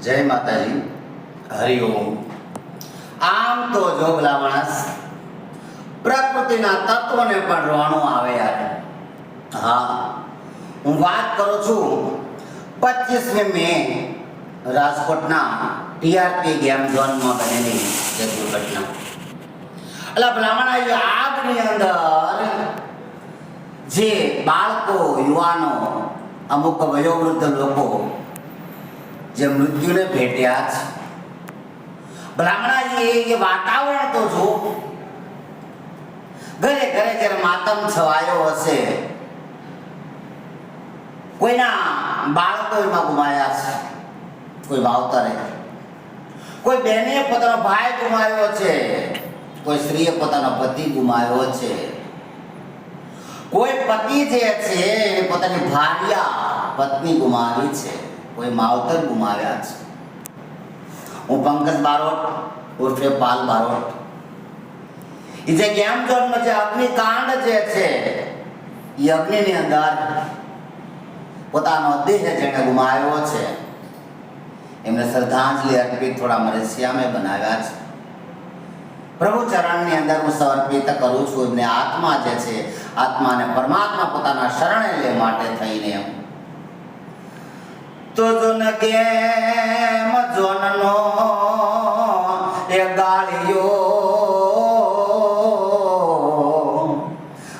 જય માતાજી. હરિઓમ આમ તો જોગલા માણસ, પ્રકૃતિના તત્વને પણ રોણું આવે યાર. હા, હું વાત કરું છું પચીસમી મે રાજકોટના ટીઆરપી ગેમ ઝોનમાં બનેલી જે દુર્ઘટના. એટલે બ્રાહ્મણ આગની અંદર જે બાળકો, યુવાનો, અમુક વયોવૃદ્ધ લોકો જે મૃત્યુને ભેટ્યા છે. બ્રાહ્મણાજી એ વાતાવરણ તો જો ઘરે ઘરે જ્યારે માતમ છવાયો હશે, કોઈના બાળકો એમાં ગુમાયા છે. કોઈ માવતરે કોઈ બહેને પોતાનો ભાઈ ગુમાવ્યો છે. કોઈ સ્ત્રીએ પોતાનો પતિ ગુમાવ્યો છે. કોઈ પતિ જે છે એ પોતાની ભાર્યા, પત્ની ગુમાવી છે. કોઈ માવતર ગુમાવ્યા છે હું પંકજ બારોટ ઉર્ફે પાલ બારોટ એ જે ગેમ ઝોનમાં જે અગ્નિકાંડ જે છે એ અગ્નિની અંદર પોતાનો દેહ જેને ગુમાવ્યો છે એમને શ્રદ્ધાંજલિ અર્પિત થોડા મરેશિયામે બનાવ્યા છે પ્રભુ ચરણની અંદર હું સમર્પિત કરું છું એમને આત્મા જે છે આત્માને પરમાત્મા પોતાના શરણે લે માટે થઈને તો જોન કેમ જોનનો એ ગાળિયો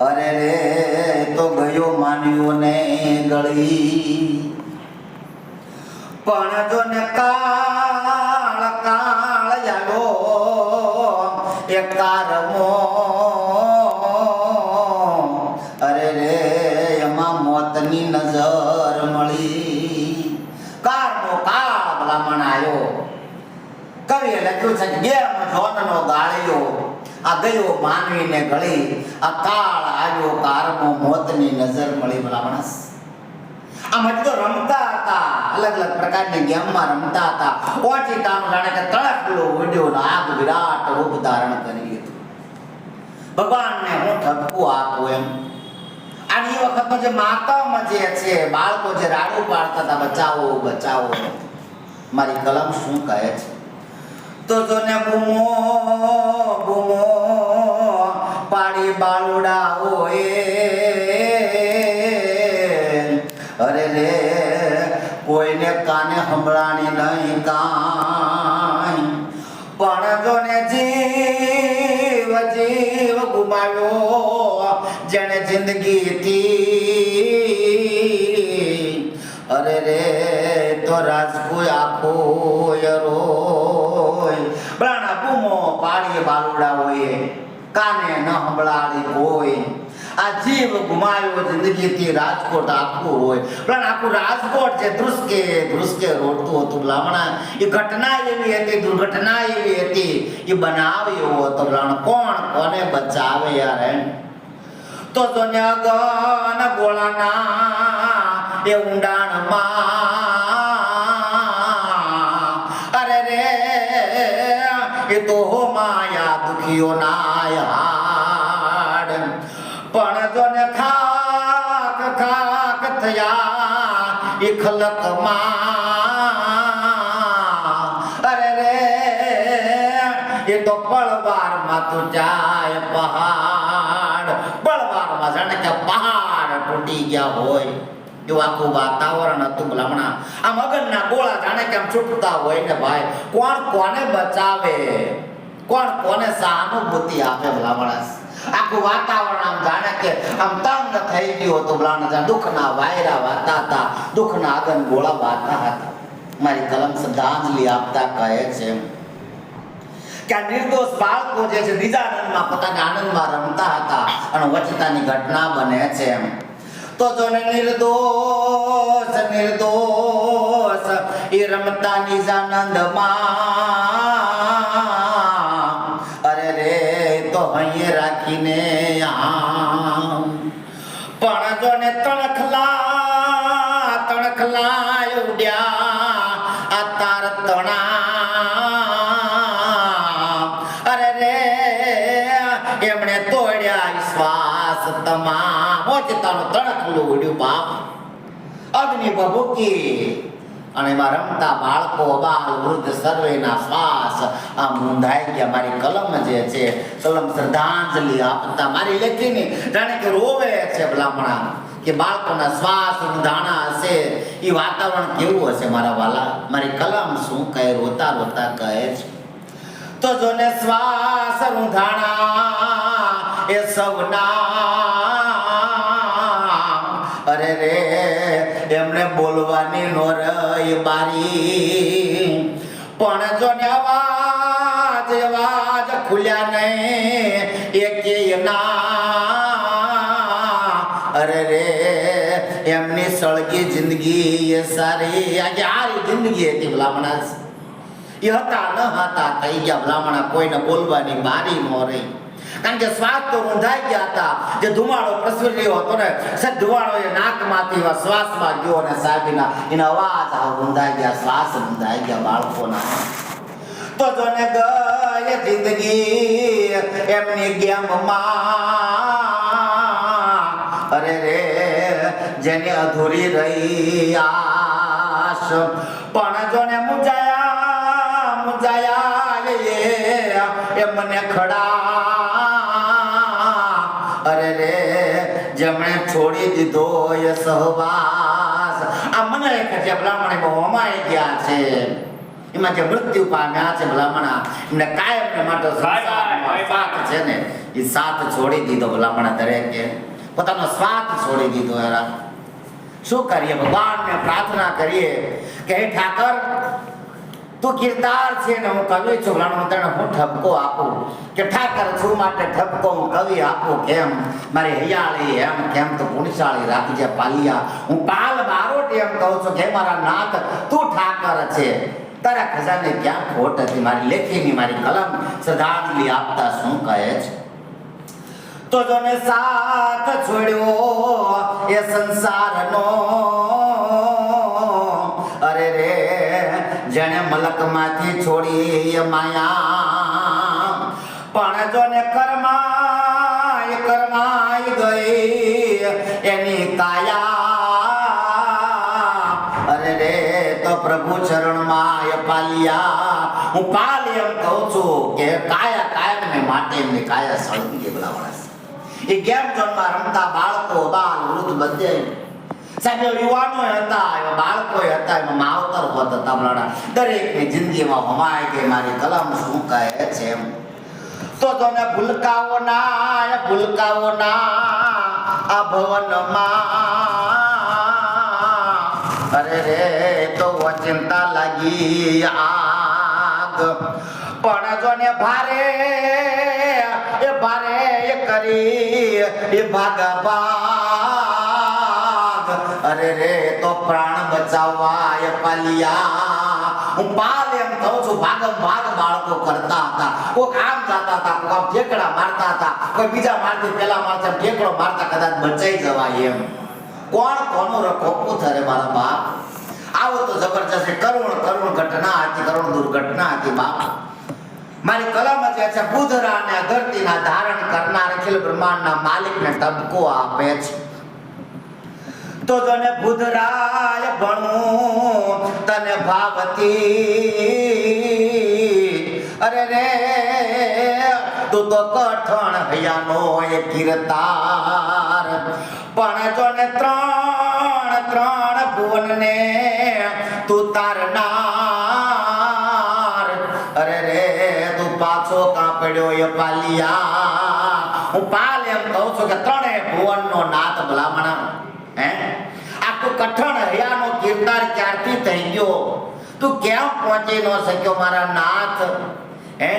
અરે રે તો ગયો માન્યો ને ગળી પણ જો ને કાળ કાળ યાલો એ કારમો અરે રે એમાં મોતની નજર મળી કારનો કાળ ભલામણ આવ્યો કવિએ લખ્યું છે ગેમ જોનનો ગાળ્યો, આ ગયો માનવીને ગળી, આ કાળ આવ્યો કારનો મોતની નજર મળી બ્રાહ્મણસ આમ હજી તો રમતા હતા, અલગ અલગ પ્રકારની ગેમમાં રમતા હતા. ઓચિતાનું જાણે કે તળકલો ઉડ્યો આગ વિરાટ રૂપ ધારણ કરી હતું ભગવાનને હું ઠપકું આપું એમ. અને એ વખતનો જે માતમ જે છે, બાળકો જે રાડું પાડતા હતા, બચાવો બચાવો. મારી કલમ શું કહે છે? તો જો ને બૂમો બૂમો, પાડી બાલુડા હોય અરે રે, કોઈને કાને સંભળાણી નહીં કાંઈ. પણ જો જીવ ગુમાવ્યો. જેણે જિંદગીથી અરે રે, તો રાજકુય આખો રોય પ્રાણા બૂમો પાડીએ બાલુડા હોય. કાને ન હંભળાડી હોય. આ જીવ ગુમાવ્યો જિંદગીથી રાજકોટ આખું હોય. પણ આખું રાજકોટ છે ધ્રુસકે ધ્રુસકે રોડતું હતું લામણા એ ઘટના એવી હતી, દુર્ઘટના એવી હતી. એ બનાવ એવો હતો રણ કોણ? કોને બચાવે યાર તો તો ને અગન ગોળાના એ ઊંડાણમાં, અરે રે, એ તો માયા દુખીઓ ના એ અરે રે, એ તો પળવારમાં તું જાય પહાડ. પળવારમાં જાણે કે પહાડ તૂટી ગયા હોય. એવું આખું વાતાવરણ હતું ભલામણા આમ અગનના ગોળા જાણે કે છૂટતા હોય ને ભાઈ. કોણ કોને બચાવે? કોણ કોને સહાનુભૂતિ આપે ભલામણા આખું વાતાવરણ આમ જાણે કે આમ તંગ થઈ ગયું હતું જાણે દુઃખના વાયરા વાતા હતા, દુઃખના આગન ગોળા વાતા હતા. મારી કલમ શ્રદ્ધાંજલિ આપતા કહે છે નિર્દોષ રમતા હતા અને વચતાની ઘટના બને છે એમ. તો જો નિર્દોષ નિર્દોષ, એ રમતા નિજાનંદમાં વિશ્વાસ તમામ ઓચતાનું તણખલું મારી કલમ જે છે, કલમ શ્રદ્ધાંજલિ આપતા મારી લેખીની જાણે કે રોવે છે ભલામણા કે બાળકોના શ્વાસ ઊંધાણા હશે. એ વાતાવરણ કેવું હશે મારા વાલા? મારી કલમ શું કહે? રોતા રોતા કહે છે. તો જોને શ્વાસ રૂંધાણા એ સૌના અરે રે, એમને બોલવાની નો રહી બારી. પણ જોને અવાજ અવાજ ખુલ્યા નહીં. એક ના. અરે રે, એમની સળગી જિંદગી એ સારી. આજે આરી જિંદગી હતી ભલામણા એ હતા, ન હતા, થઈ ગયા ભલામણા. કોઈને બોલવાની બારી ન રહી. કારણ કે શ્વાસ તો રૂંધાઈ ગયા હતા. જે ધુમાડો પ્રસર્યો હતો ને સાહેબ ધુમાડો એ નાકમાંથી એવા શ્વાસમાં ગયો અને સાહેબના એના અવાજ આ રૂંધાઈ ગયા, શ્વાસ રૂંધાઈ ગયા બાળકોના. તો જોને ગયે જિંદગી એમની ગેમમાં, અરે રે, જેને અધૂરી રહી આશ. પણ જોને મુજાયા મુજાયા, એ મને ખડા અરે રે જેમણે છોડી દીધો એ સહવાસ. આ મને એક છે ભલામણ એમાં હોમાઈ ગયા છે. એમાં જે મૃત્યુ પામ્યા છે ભલામણા એમને કાયમને માટે સાથ છે ને એ સાથ છોડી દીધો ભલામણા દરેકે. પોતાનો સ્વાર્થ છોડી દીધો એરા શું કરીએ? ભગવાનને પ્રાર્થના કરીએ કે હે ઠાકર તું કીર્તાર છે ને હું કવિ છું ભલામણ તને હું ઠપકો આપું? કે ઠાકર છું માટે ઠપકો હું કવિ આપું? કેમ? મારી હૈયાળી એમ કેમ તો ગુણશાળી રાખજે પાલિયા? હું પાલ મારો એમ કહું છું કે મારા નાથ, તું ઠાકર છે. તારા ખજાને ક્યાં ખોટ હતી? મારી લેખીની મારી કલમ શ્રદ્ધાંજલિ આપતા શું કહે છે? તો જોને સાથ છોડ્યો એ સંસારનો જેણે મલકમાંથી છોડી માયા. પણ જોને કરમાય કરમાય ગઈ એની કાયા. અરે તો પ્રભુ ચરણમાં પાલિયા. હું પાલ કહું છું કે કાયા કાયમ ને માટે એમની કાયા સળગી એ ગેમ ઝોનમાં રમતા બાળકો, બાળ, વૃદ્ધ બધે સાહેબ યુવાનો હતા, એવા બાળકો હતા, એમાં માવતર હોત હતા દરેક દરેકની જિંદગીમાં હમાય ગઈ મારી કલમ શું કહે છે એમ. તો તને ભૂલકાઓ ના ભૂલકાઓ ના, આ ભવનમાં. અરે રે, તો ચિંતા લાગી આગ. પણ જોને ભારે, એ ભારે એ કરી, એ ભાગ. અરે રે, તો પ્રાણ બચાવવા એ લિયા હું પાલ એમ કહું છું ભાગ ભાગ બાળકો કરતા હતા. કોઈ આમ જતા હતા કોઈ આમ ઠેકડા મારતા હતા. કોઈ બીજા મારથી પેલા મારતા ઠેકડો મારતા કદાચ બચાઈ જવાય એમ. કોણ કોનું રખોપું થરે મારા બાપ? આવો તો જબરજસ્ત કરુણ કરુણ ઘટના હતી, કરુણ દુર્ઘટના હતી બાપ. મારી કલમ છે બુધરા આ ધરતીના ધારણ કરનાર અખિલ બ્રહ્માંડના માલિકને તબકો આપે છે. તો તને બુધરાય ભણું તને ભાવતી. અરે રે, તું તો કઠણ હૈયાનો એ કિરતાર પણ જો ને ત્રણ ત્રણ ભુવનને તું તારનાર. અરે રે, તું પાછો કાપડ્યો એ પાલિયા? હું પાલ એમ કહું છું કે ત્રણે ભુવનનો નાથ ભલામણા. હે? આખું કઠણ હયાનો કિરદાર ક્યારથી થઈ ગયો? તું કેમ પહોંચી ન શક્યો મારા નાથ? હે?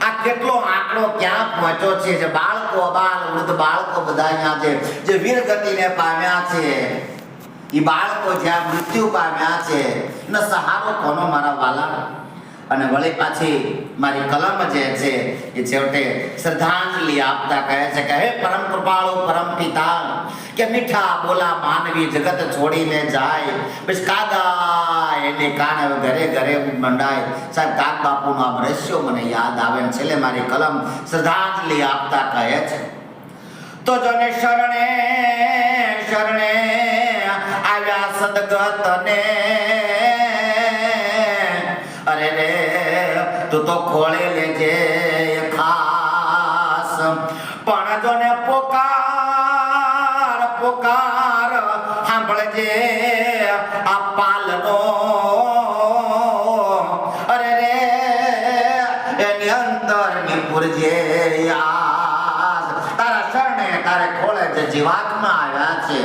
આ કેટલો આંકડો ક્યાં પહોંચ્યો છે જે બાળકો બાળ વૃદ્ધ બાળકો બધા અહીંયા છે, જે વીર ગતિને પામ્યા છે? એ બાળકો જ્યાં મૃત્યુ પામ્યા છે ને સહારો કોનો મારા વાલા અને વળી પાછી મારી કલમ જે છે, એ છેવટે શ્રદ્ધાંજલિ આપતા કહે છે કે, હે પરમ કૃપાળુ, પરમ પિતા, કે મીઠા બોલા માનવી જગત છોડીને જાય. પછી કાગા એને કાને ઘરે ઘરે મંડાય. સાહેબ કાગ બાપુનો આ દ્રશ્યો મને યાદ આવે ને છેલ્લે મારી કલમ શ્રદ્ધાંજલિ આપતા કહે છે. તો જોને શરણે શરણે આવ્યા સદગતને અરે રે, તું તો ખોળી લેજે ખાસ. પણ જો ને પોકાર પોકાર સાંભળજે આ પાલનો. અરે રે, એની અંદર નિપુરજે તારા શરણે તારે ખોળે જે જીવાત્મા આવ્યા છે.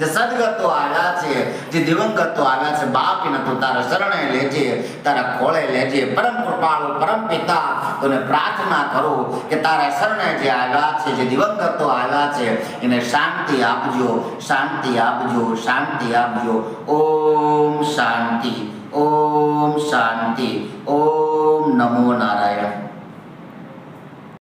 જે સદગતો આવ્યા છે, જે દિવંગતો આવ્યા છે, બાપીને તું તારા શરણે લેજે, તારા ખોળે લેજે. પરમ કૃપાળુ, પરમ પિતા, તને પ્રાર્થના કરું કે તારા શરણે જે આવ્યા છે, જે દિવંગતો આવ્યા છે, એને શાંતિ આપજો શાંતિ આપજો શાંતિ આપજો. ઓમ શાંતિ ઓમ શાંતિ, ઓમ નમો નારાયણ.